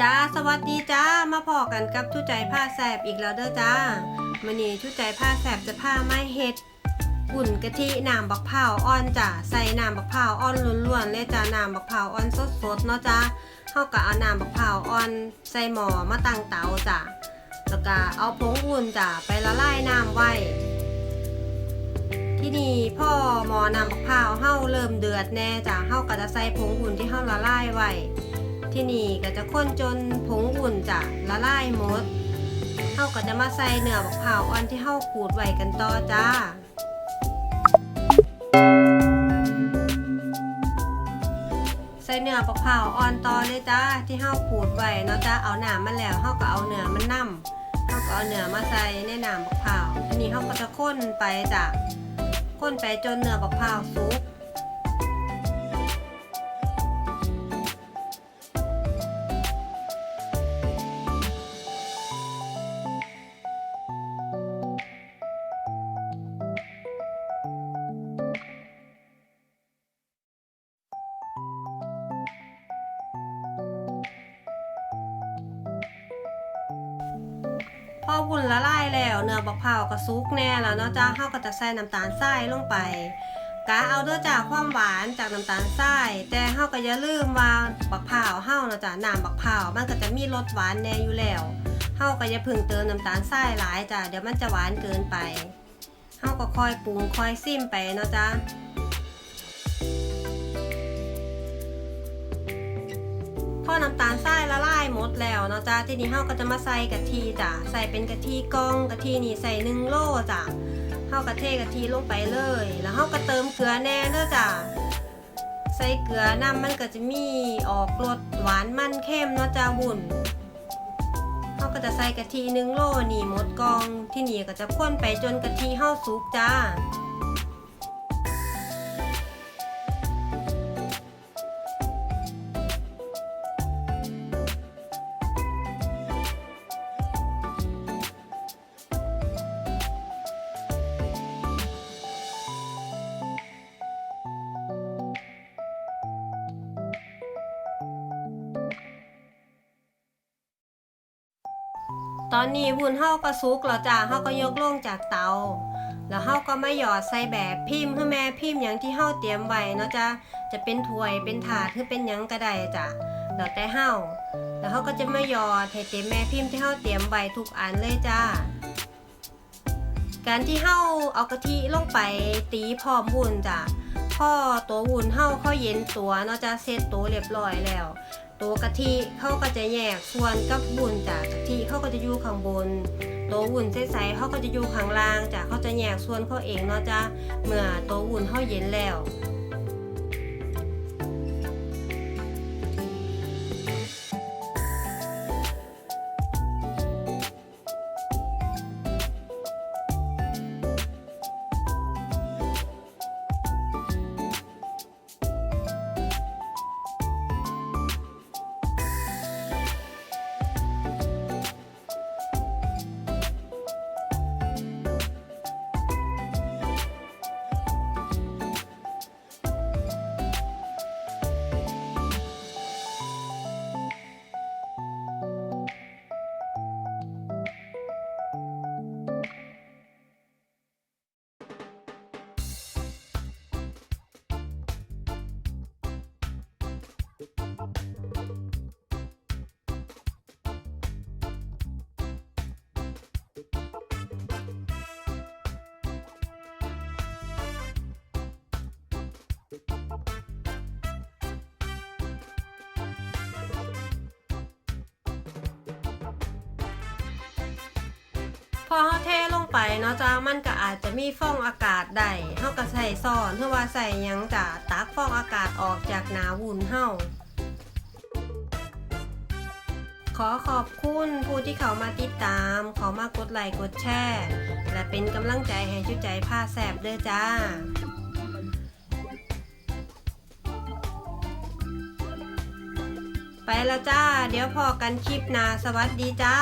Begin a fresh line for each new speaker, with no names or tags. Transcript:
จ้า สวัสดีจ้า มาพอกันกับชุใจผ้าแสบอีกแล้วเด้อจ้ามื้อนี้ชุใจผ้าแสบจะผ้าไม้เห็ดอุ่นกะทิน้ำบักเผาวอ่อนจ้าใส่น้ำบักเผาวอ่อนล้วนๆเลยจ้าน้ำบักเผาวอ่อนสดๆเนาะจ้าเฮาก็เอาน้ำบักเผาวอ่อนใส่หม้อมาตั้งเตาจ้าแล้วก็เอาผงอุ่นจ้าไปละลายน้ำไว้ ที่นี่พ่อหมอน้ำบักพร้าวเฮาเริ่มเดือดแน่จ้ะเฮาก็จะใส่ผงอุ่นที่เฮาละลายไว้ ที่นี่ก็จะข้นจนผงอุ่นจ้ะละลายหมดเฮาก็จะมาใส่เนื้อบักพร้าอ่อนที่เฮาขูดไว้กันต่อจ้าใส่เนื้อบักพร้าอ่อนต่อเลยจ้าที่เฮาขูดไว้เนาะจ้าเอาหนามมันแล้วเฮาก็เอาเนื้อมันนํเฮาก็เอาเนื้อมาใส่ในหน้ำบักพร้าวทีนี้เฮาก็จะข้นไปจ้ะข้นไปจนเนื้อบักพร้าสุก อวุ้นละลายแล้ว เนื้อบักเผาวก็สุกแน่แล้วเนาะจ้าเฮาก็จะใส่น้ำตาลทรายลงไปกะเอาเด้อจ้าความหวานจากน้ำตาลทรายแต่เฮาก็อย่าลืมว่าบักเผาวเฮาเนาะจ้าน้ำบักเผาวมันก็จะมีรสหวานแน่อยู่แล้วเฮาก็อย่าพึ่งเติมน้ำตาลทรายหลายจ้าเดี๋ยวมันจะหวานเกินไปเฮาก็ค่อยปรุงค่อยซิมไปเนาะจ้า อน้ำตาลทรายละลายหมดแล้วเนาะจ้าทีนี้เฮาก็จะมาใส่กะทิจ้ะใส่เป็นกะทิกล้องกะทินี่ใส่หนึ่งโลจ้ะเฮากะเทกะทิลงไปเลย แล้วเฮาก็เติมเกลือแน่เด้อจ้ะใส่เกลือน้ำมันก็จะมีออกรสหวานมันเข้มเนาะจ้าบุ่นเฮาก็จะใส่กะทิหนึ่งโลนี่หมดกองที่นี่ก็จะข้นไปจนกะทิเฮาสุกจ้า ตอนนี้วุ้นเฮาก็สุกแล้วจ้าเฮาก็ยกลงจากเตา แล้วเฮาก็มาหยอดใส่แบบพิมพ์คือแม่พิมพ์หยังที่เฮาเตรียมไว้เนาะจ้าจะเป็นถ้วยเป็นถาดหรือเป็นหยังก็ได้จ้ะแล้วแต่เฮาแล้วเฮาก็จะมาหยอดให้เต็มแม่พิมพ์ที่เฮาเตรียมไว้ทุกอันเลยจ้าการที่เฮาเอากะทิลงไปตีพร้อมวุ้นจ้ะพอตัววุ้นเฮาเขาเย็นตัวเนาะจ้ะเซตตัวเรียบร้อยแล้ว ตัวกะทิเขาก็จะแยกส่วนกับบุญจากกะทิเขาก็จะอยู่ข้างบน ตัววุ้นใสๆเขาก็จะอยู่ข้างล่างจ้ะเขาจะแยกส่วนเขาเองเนาะจ้ะเมื่อตัววุ่นเขาเย็นแล้ว พอเขาเทลงไปเนาะจ้ามันก็อาจจะมีฟองอากาศได้เฮาก็ใส่ซ่อนเพื่อว่าใส่ยังจ้ะตักฟองอากาศออกจากหนาวุ้นเฮาขอขอบคุณผู้ที่เขามาติดตามขอมากดไลค์กดแชร์และเป็นกำลังใจให้ชุดใจผ้าแสบเด้อจ้าไปแล้วจ้า เดี๋ยวพอกันคลิปหน้าสวัสดีจ้า